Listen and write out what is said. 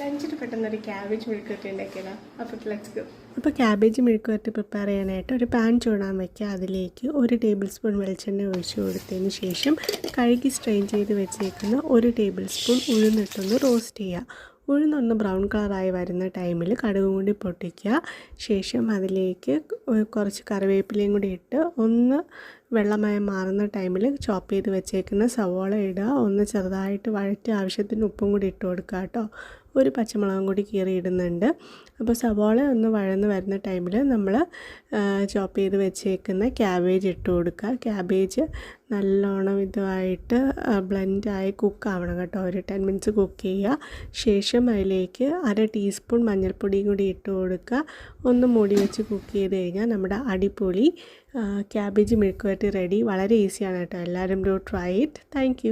ലഞ്ചിന് പെട്ടെന്ന് ഒരു ക്യാബേജ് മെഴുക്കുവരട്ടി ഉണ്ടാക്കിയതാണ് അപ്പോൾ ലെറ്റ്സ് ഗോ അപ്പോൾ ക്യാബേജ് മെഴുക്കുവരട്ടി പ്രിപ്പയർ ചെയ്യാനായിട്ട് ഒരു പാൻ ചൂടാൻ വയ്ക്കുക അതിലേക്ക് ഒരു ടേബിൾ സ്പൂൺ വെളിച്ചെണ്ണ ഒഴിച്ചു കൊടുത്തതിന് ശേഷം കഴുകി സ്ട്രെയിൻ ചെയ്ത് വെച്ചേക്കുന്ന ഒരു ടേബിൾ സ്പൂൺ ഉഴുന്നിട്ടൊന്ന് റോസ്റ്റ് ചെയ്യുക. ഉഴുന്നൊന്ന് ബ്രൗൺ കളറായി വരുന്ന ടൈമിൽ കടുകും കൂടി പൊട്ടിക്കുക. ശേഷം അതിലേക്ക് കുറച്ച് കറിവേപ്പിലയും കൂടി ഇട്ട് ഒന്ന് വെള്ളമയം മാറുന്ന ടൈമിൽ ചോപ്പ് ചെയ്ത് വെച്ചേക്കുന്ന സവോള ഇടുക. ഒന്ന് ചെറുതായിട്ട് വഴറ്റി ആവശ്യത്തിന് ഉപ്പും കൂടി ഇട്ട് കൊടുക്കുക കേട്ടോ. ഒരു പച്ചമുളകും കൂടി കീറി ഇടുന്നുണ്ട്. അപ്പോൾ സവോള ഒന്ന് വഴന്ന് വരുന്ന ടൈമിൽ നമ്മൾ ചോപ്പ് ചെയ്ത് വെച്ചേക്കുന്ന ക്യാബേജ് ഇട്ട് കൊടുക്കുക. ക്യാബേജ് നല്ലോണം ഇതുമായിട്ട് ബ്ലെൻഡായി കുക്കാവണം കേട്ടോ. ഒരു ടെൻ മിനിറ്റ്സ് കുക്ക് ചെയ്യുക. ശേഷം അതിലേക്ക് അര ടീസ്പൂൺ മഞ്ഞൾപ്പൊടിയും കൂടി ഇട്ട് കൊടുക്കുക. ഒന്ന് മൂടി വെച്ച് കുക്ക് ചെയ്ത് കഴിഞ്ഞാൽ നമ്മുടെ അടിപൊളി ക്യാബേജ് മെഴുക്കുവരട്ടി റെഡി വളരെ ഈസിയാണ് കേട്ടോ. എല്ലാവരും ഡു ട്രൈ ഇറ്റ് താങ്ക്